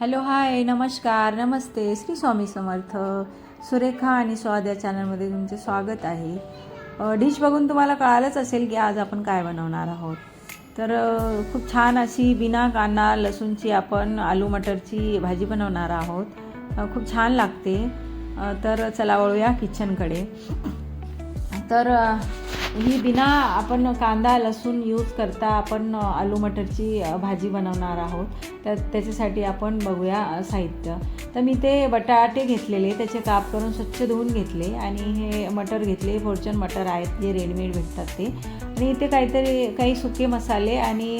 Hello hi नमस्कार नमस्ते श्री स्वामी समर्थ. सुरेखा आणि स्वाद या चॅनलमध्ये तुमचे स्वागत आहे. डिश बघून तुम्हाला कळालंच असेल की आज आपण काय बनवणार आहोत. तर खूप छान अशी बिना कांदा लसूणची आपण आलू मटरची भाजी बनवणार आहोत. खूप छान लागते. तर चला वळूया किचनकडे तर ही बिना आपण कांदा लसूण यूज करता आपण आलू मटरची भाजी बनवणार आहोत. तर त्याच्यासाठी आपण बघूया साहित्य. तर मी ते बटाटे घेतलेले त्याचे काप करून स्वच्छ धुवून घेतले आणि हे मटर घेतले. फोर्चन मटर आहेत जे रेडीमेड भेटतात ते. आणि इथे काहीतरी काही सुके मसाले आणि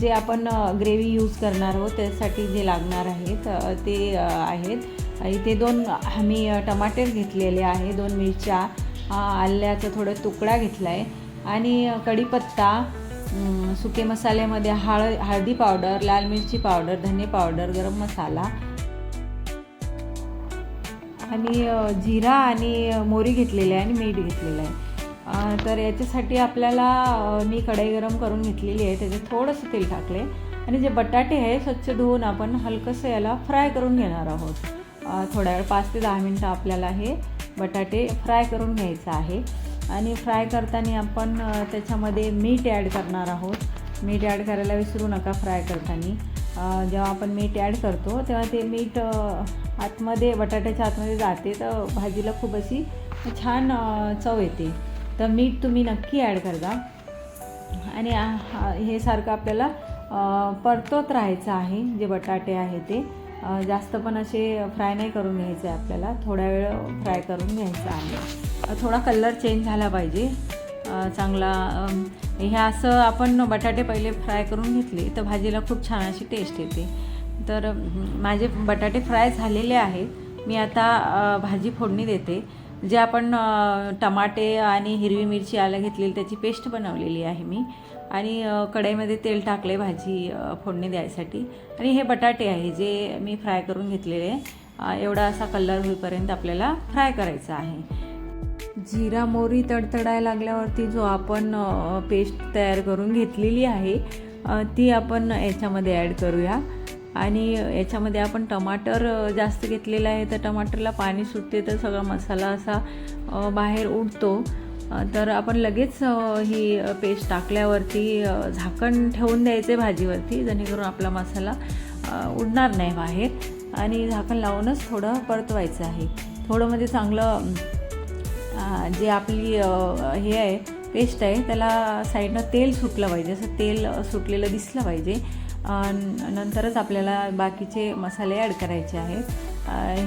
जे आपण ग्रेव्ही यूज करणार आहोत त्यासाठी जे लागणार आहेत ते आहेत. इथे दोन मी अ, टमाटर घेतलेले आहे दोन मिरच्या आल्याचा थोडं तुकडा घेतला आहे आणि कढीपत्ता सुके मसाल्यामध्ये हळ हळदी पावडर लाल मिरची पावडर धने पावडर गरम मसाला. आणि जिरा आणि मोरी मोहरी घेतलेली आहे आणि मीठ घेतलेलं आहे. तर याच्यासाठी आपल्याला मी कढई गरम करून घेतलेली आहे. त्याच्यात थोडंसं तेल टाकले आणि जे बटाटे आहे स्वच्छ धुवून आपण हलकंसं याला फ्राय करून घेणार आहोत. थोड्या वेळ पाच ते दहा मिनटं आपल्याला हे बटाटे फ्राय करून घ्यायचं आहे. आणि फ्राय करताना आपण त्याच्यामध्ये मीठ ॲड करणार आहोत. मीठ ॲड करायला विसरू नका फ्राय करताना. जेव्हा आपण मीठ ॲड करतो तेव्हा ते मीठ आतमध्ये बटाट्याच्या आतमध्ये जाते. तर भाजीला खूप अशी छान चव येते. तर मीठ तुम्ही नक्की ॲड करता. आणि हे सारखं आपल्याला परतत राहायचं आहे जे बटाटे आहे ते. जास्त पण असे फ्राय नाही करून घ्यायचे आपल्याला. थोड्या वेळ फ्राय करून घ्यायचा आहे. थोडा कलर चेंज झाला पाहिजे. चांगला हे असं आपण बटाटे पहिले फ्राय करून घेतले तर भाजीला खूप छान अशी टेस्ट येते. तर माझे बटाटे फ्राय झालेले आहेत. मी आता भाजी फोडणी देते. जे आपण टमाटे आणि हिरवी मिरची आलं घेतलेली त्याची पेस्ट बनवलेली आहे मी. आणि कढईमध्ये तेल टाकले भाजी फोडणी द्यायसाठी. आणि हे बटाटे आहे जे मी फ्राय करून घेतलेले. एवढा असा कलर होईपर्यंत आपल्याला फ्राय करायचा आहे. जिरा मोहरी तडतडायला लागल्यावरती जो आपण पेस्ट तयार करून घेतलेली आहे ती आपण याच्यामध्ये ॲड करूया. आणि याच्यामध्ये आपण टमाटर जास्त घेतलेलं आहे तर टमाटरला पाणी सुटते तर सगळा मसाला असा बाहेर उडतो. तर आपण लगेच ही पेस्ट टाकल्यावरती झाकण ठेवून द्यायचे भाजीवरती जेणेकरून आपला मसाला उडणार नाही बाहेर. आणि झाकण लावूनच थोडं परतवायचं आहे. थोडं म्हणजे चांगलं जे आपली हे आहे पेस्ट आहे त्याला साईडनं तेल सुटलं पाहिजे. असं तेल सुटलेलं दिसलं पाहिजे. नंतरच आपल्याला बाकीचे मसाले ॲड करायचे आहेत.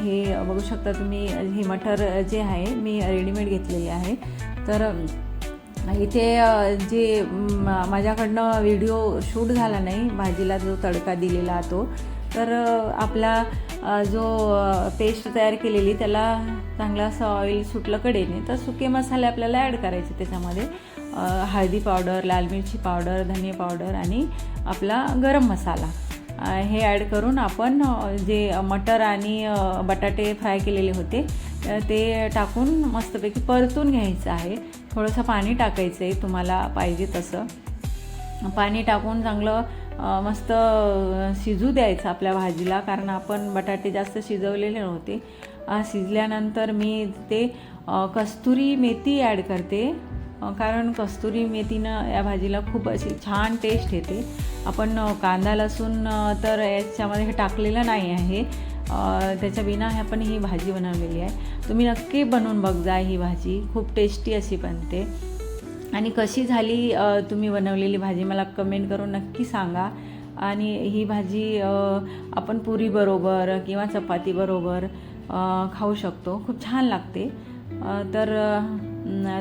हे बघू शकता तुम्ही हे मटर जे आहे मी रेडीमेड घेतलेले आहे. तर इथे जे माझ्याकडनं व्हिडिओ शूट झाला नाही भाजीला जो तडका दिलेला तो तर आपला जो पेस्ट तयार केलेली त्याला चांगलं असं ऑइल सुटलं कडेने तर सुके मसाले आपल्याला ॲड करायचे त्याच्यामध्ये. हळदी पावडर लाल मिरची पावडर धने पावडर आणि आपला गरम मसाला. हे ॲड करून आपण जे मटर आणि बटाटे फ्राय केलेले होते ते टाकून मस्तपैकी परतून घ्यायचं आहे. थोडंसं पाणी टाकायचं आहे तुम्हाला पाहिजे तसं. पाणी टाकून चांगलं मस्त शिजू द्यायचं आपल्या भाजीला कारण आपण बटाटे जास्त शिजवलेले नव्हते. शिजल्यानंतर मी ते कस्तुरी मेथी ॲड करते. कारण कस्तुरी मेथीनं या भाजीला खूप अशी छान टेस्ट येते. आपण कांदा लसूण तर याच्यामध्ये हे टाकलेलं नाही आहे. त्याच्या बिना हे आपण ही भाजी बनवलेली आहे. तुम्ही नक्की बनवून बघ जा ही भाजी. खूप टेस्टी अशी बनते. आणि कशी झाली तुम्ही बनवलेली भाजी मला कमेंट करून नक्की सांगा. आणि ही भाजी आपण पुरीबरोबर किंवा चपातीबरोबर खाऊ शकतो. खूप छान लागते. तर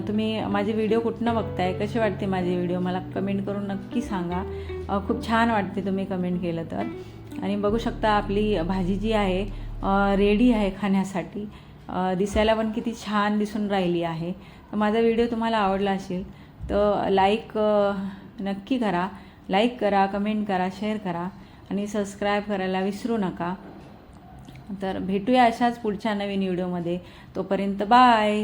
तुम्ही माझे व्हिडिओ कुठनं बघताय? कसे वाटते माझे व्हिडिओ मला कमेंट करून नक्की सांगा. खूप छान वाटते तुम्ही कमेंट केलं तर. आणि बघू शकता आपली भाजी जी आहे रेडी आहे खाण्यासाठी. दिसायला पण किती छान दिसून राहिली आहे. तर माझा व्हिडिओ तुम्हाला आवडला असेल तर लाईक नक्की करा. लाईक करा कमेंट करा शेअर करा आणि सबस्क्राईब करायला विसरू नका. तर भेटूया अशाच पुढच्या नवीन व्हिडिओमध्ये. तोपर्यंत बाय